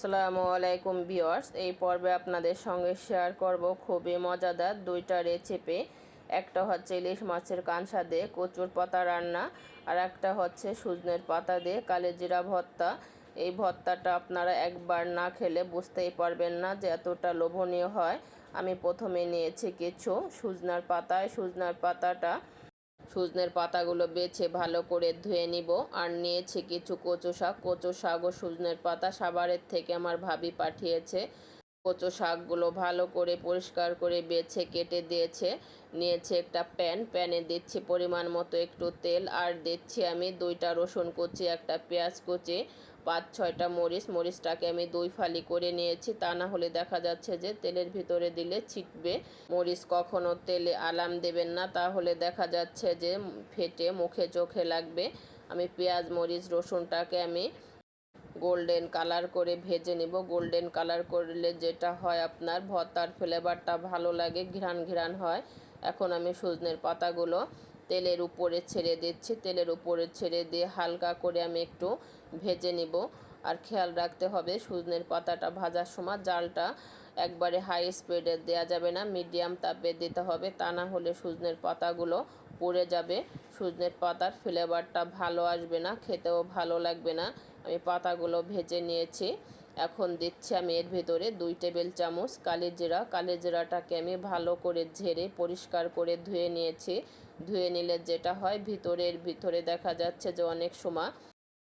আসসালামু আলাইকুম ভিউয়ার্স, এই পর্বে আপনাদের সঙ্গে শেয়ার করব খুবই মজাদার দুইটা রেসিপি একটা হচ্ছে ইলিশ মাছের কাঁসা দিয়ে কচুর পাতা রান্না, আর একটা হচ্ছে সুজনের পাতা দিয়ে কালেজিরা ভর্তা। এই ভর্তাটা আপনারা একবার না খেলে বুঝতেই পারবেন না যে এতটা লোভনীয় হয়। আমি প্রথমে নিয়েছি কিছু সুজনার পাতায়। সুজনার পাতাটা সুজনের পাতাগুলো বেছে ভালো করে ধুয়ে নিব আর নিয়েছি কিছু কচু শাক। কচু শাক ও সজনের পাতা সাবারের থেকে আমার ভাবি পাঠিয়েছে। কচু শাকগুলো ভালো করে পরিষ্কার করে বেছে কেটে দিয়েছে। নিয়েছে একটা প্যান। প্যানে দিচ্ছি পরিমাণ মতো একটু তেল আর দিচ্ছি আমি দুইটা রসুন কুচি, একটা পেঁয়াজ কুচি, পাঁচ, ছয়টা মরিচ। মরিচটাকে আমি দুই ফালি করে নিয়েছি। তা না হলে দেখা যাচ্ছে যে তেলের ভিতরে দিলে ছিটবে। মরিচ কখনো তেলে আলাম দেবেন না। তাহলে দেখা যাচ্ছে যে ফেটে মুখে চোখে লাগবে। আমি পেঁয়াজ, মরিচ, রসুনটাকে আমি গোল্ডেন কালার করে ভেজে নিব। গোল্ডেন কালার করলে যেটা হয় আপনার, ভর্তার ফ্লেভারটা ভালো লাগে ঘিরান ঘিরান হয়। এখন আমি সজনের পাতাগুলো তেলের উপরে ছেড়ে দিচ্ছি। তেলের উপরে ছেড়ে দিয়ে হালকা করে আমি একটু ভেজে নিব। আর খেয়াল রাখতে হবে, সুজনের পাতাটা ভাজার সময় জালটা একবারে হাই স্পিডে দেওয়া যাবে না মিডিয়াম তাপে দিতে হবে। তা না হলে সুজনের পাতাগুলো পড়ে যাবে। সুজনের পাতার ফ্লেভারটা ভালো আসবে না, খেতেও ভালো লাগবে না। আমি পাতাগুলো ভেজে নিয়েছি। এখন দিচ্ছি আমি এর ভিতরে দুই টেবিল চামচ কালি জিরা। কালি জিরাটাকে আমি ভালো করে ঝেড়ে পরিষ্কার করে ধুয়ে নিয়েছি। ধুয়ে নিলে যেটা হয় ভিতরের ভিতরে দেখা যাচ্ছে যে অনেক সময়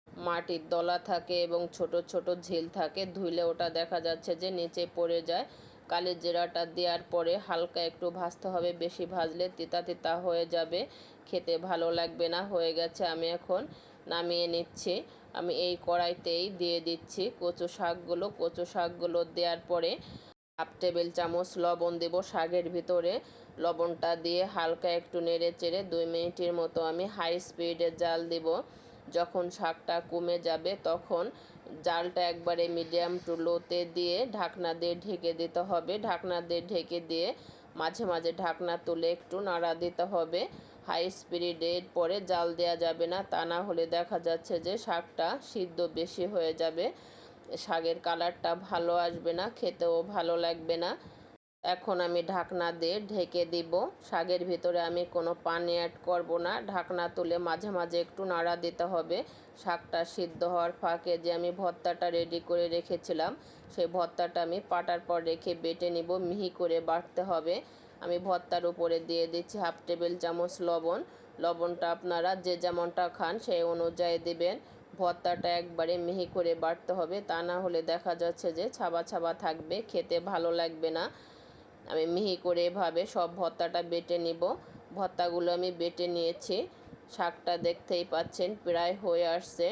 মাটির দলা থাকে এবং ছোট ছোট ঝিল থাকে। ধুইলে ওটা দেখা যাচ্ছে যে নিচে পড়ে যায়। কালি জিরাটা দেওয়ার পরে হালকা একটু ভাজতে হবে। বেশি ভাজলে তিতা তিতা হয়ে যাবে। খেতে ভালো লাগবে না। হয়ে গেছে আমি এখন নামিয়ে নিচ্ছি। আমি এই কড়াইতেই দিয়ে দিচ্ছি কচু শাকগুলো। কচু শাকগুলো দেওয়ার পরে হাফ টেবিল চামচ লবণ দেব শাকের ভিতরে। লবণটা দিয়ে হালকা একটু নেড়ে চেড়ে দুই মিনিটের মতো আমি হাই স্পিডে জাল দিব। যখন শাকটা কমে যাবে তখন জালটা একবারে মিডিয়াম টু লোতে দিয়ে ঢাকনা দিয়ে ঢেকে দিতে হবে। ঢাকনা দিয়ে ঢেকে দিয়ে মাঝে মাঝে ঢাকনা তুলে একটু নাড়া দিতে হবে। হাই স্পিডে পরে জাল দেওয়া যাবে না। তা না হলে দেখা যাচ্ছে যে শাকটা সিদ্ধ বেশি হয়ে যাবে। শাকের কালারটা ভালো আসবে না, খেতেও ভালো লাগবে না। এখন আমি ঢাকনা দিয়ে ঢেকে দিব। শাকের ভিতরে আমি কোনো পানি অ্যাড করব না। ঢাকনা তুলে মাঝে মাঝে একটু নাড়া দিতে হবে। শাকটা সিদ্ধ হওয়ার ফাঁকে যে আমি ভর্তাটা রেডি করে রেখেছিলাম, সেই ভর্তাটা আমি পাটার পর রেখে বেটে নিব। মিহি করে বাটতে হবে। আমি ভর্তার উপরে দিয়ে দিচ্ছি হাফ টেবিল চামচ লবণ। লবণটা আপনারা যে যেমনটা খান সেই অনুযায়ী দেবেন। ভর্তাটা একবারে মিহি করে বাটতে হবে, তা না হলে দেখা যাচ্ছে যে ছাবা ছাবা থাকবে, খেতে ভালো লাগবে না। আমি মিহি করে এভাবে সব ভর্তাটা বেটে নিব। ভর্তাগুলো আমি বেটে নিয়েছি। শাকটা দেখতেই পাচ্ছেন প্রায় হয়ে আসছে।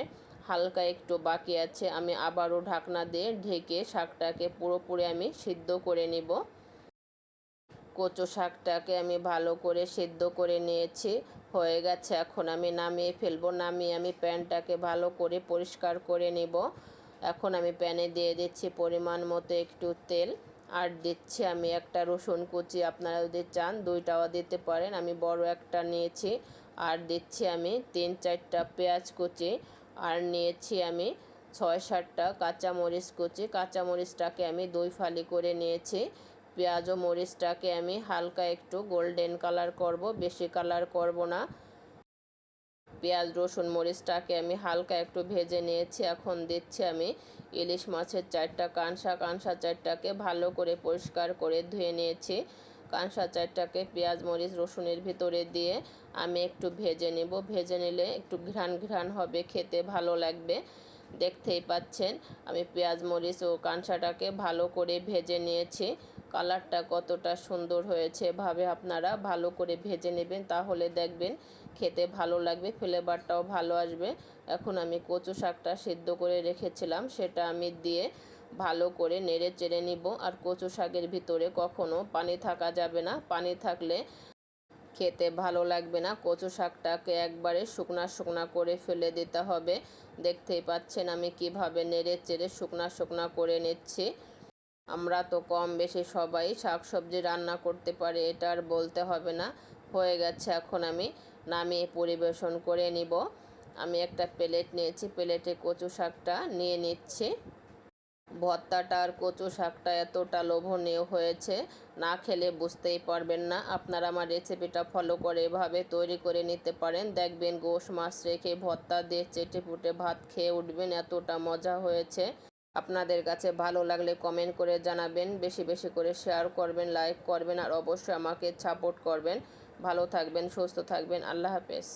হালকা একটু বাকি আছে। আমি আবারও ঢাকনা দিয়ে ঢেকে শাকটাকে পুরোপুরি আমি সিদ্ধ করে নিব। কচু শাকটাকে আমি ভালো করে সেদ্ধ করে নিয়েছি। হয়ে গেছে, এখন আমি নামিয়ে ফেলব। নামিয়ে আমি প্যানটাকে ভালো করে পরিষ্কার করে নিব। এখন আমি প্যানে দিয়ে দিচ্ছি পরিমাণ মতো একটু তেল। আর দিচ্ছি আমি একটা রসুন কুচি, আপনারা যদি চান দুইটাও দিতে পারেন, আমি বড় একটা নিয়েছি। আর দিচ্ছি আমি তিন চারটা পেঁয়াজ কুচি। আর নিয়েছি আমি ছয় সাতটা কাঁচামরিচ কুচি। কাঁচামরিচটাকে আমি দুই ফালি করে নিয়েছি। পেঁয়াজ ও মরিচটাকে আমি হালকা একটু গোল্ডেন কালার করব, বেশি কালার করব না। পেঁয়াজ, রসুন, মরিচটাকে আমি হালকা একটু ভেজে নিয়েছি, এখন দিচ্ছি আমি ইলিশ মাছের চারটা কাঁসা কাঁসা চারটাকে ভালো করে পরিষ্কার করে ধুয়ে নিয়েছি। কাঁসা চারটাকে পেঁয়াজ, মরিচ, রসুনের ভিতরে দিয়ে আমি একটু ভেজে নেব। ভেজে নিলে একটু ঘ্রাণ ঘ্রাণ হবে, খেতে ভালো লাগবে। দেখতেই পাচ্ছেন, আমি পেঁয়াজ, মরিচ ও কাঁসাটাকে ভালো করে ভেজে নিয়েছি। কালারটা কতটা সুন্দর হয়েছে, ভাবে আপনারা ভালো করে ভেজে নেবেন, তাহলে দেখবেন খেতে ভালো লাগবে, ফ্লেভারটাও ভালো আসবে। এখন আমি কচু শাকটা সিদ্ধ করে রেখেছিলাম, সেটা আমি দিয়ে ভালো করে নেড়ে চেড়ে নিব। আর কচু শাকের ভিতরে কখনো পানি থাকা যাবে না, পানি থাকলে খেতে ভালো লাগবে না। কচু শাকটাকে একবারে শুকনা শুকনা করে ফেলে দিতে হবে। দেখতেই পাচ্ছেন আমি কীভাবে নেড়ে চেড়ে শুকনা শুকনা করে নিচ্ছি। আমরা তো কম বেশি সবাই শাক সবজি রান্না করতে পারি, এটা আর বলতে হবে না। হয়ে গেছে, এখন আমি নামিয়ে পরিবেশন করে নিব। আমি একটা প্লেট নিয়েছি, প্লেটে কচু শাকটা নিয়ে নিচ্ছি। ভর্তাটা আর কচু শাকটা এতটা লোভনীয় হয়েছে, না খেলে বুঝতেই পারবেন না। আপনারা আমার রেসিপিটা ফলো করে এভাবে তৈরি করে নিতে পারেন। দেখবেন গোশ মাছ রেখে ভর্তা দিয়ে চেটে পুটে ভাত খেয়ে উঠবেন, এতটা মজা হয়েছে। আপনাদের কাছে ভালো লাগলে কমেন্ট করে জানাবেন, বেশি বেশি করে শেয়ার করবেন লাইক করবেন আর অবশ্যই আমাকে সাপোর্ট করবেন। ভালো থাকবেন, সুস্থ থাকবেন, আল্লাহ হাফেজ।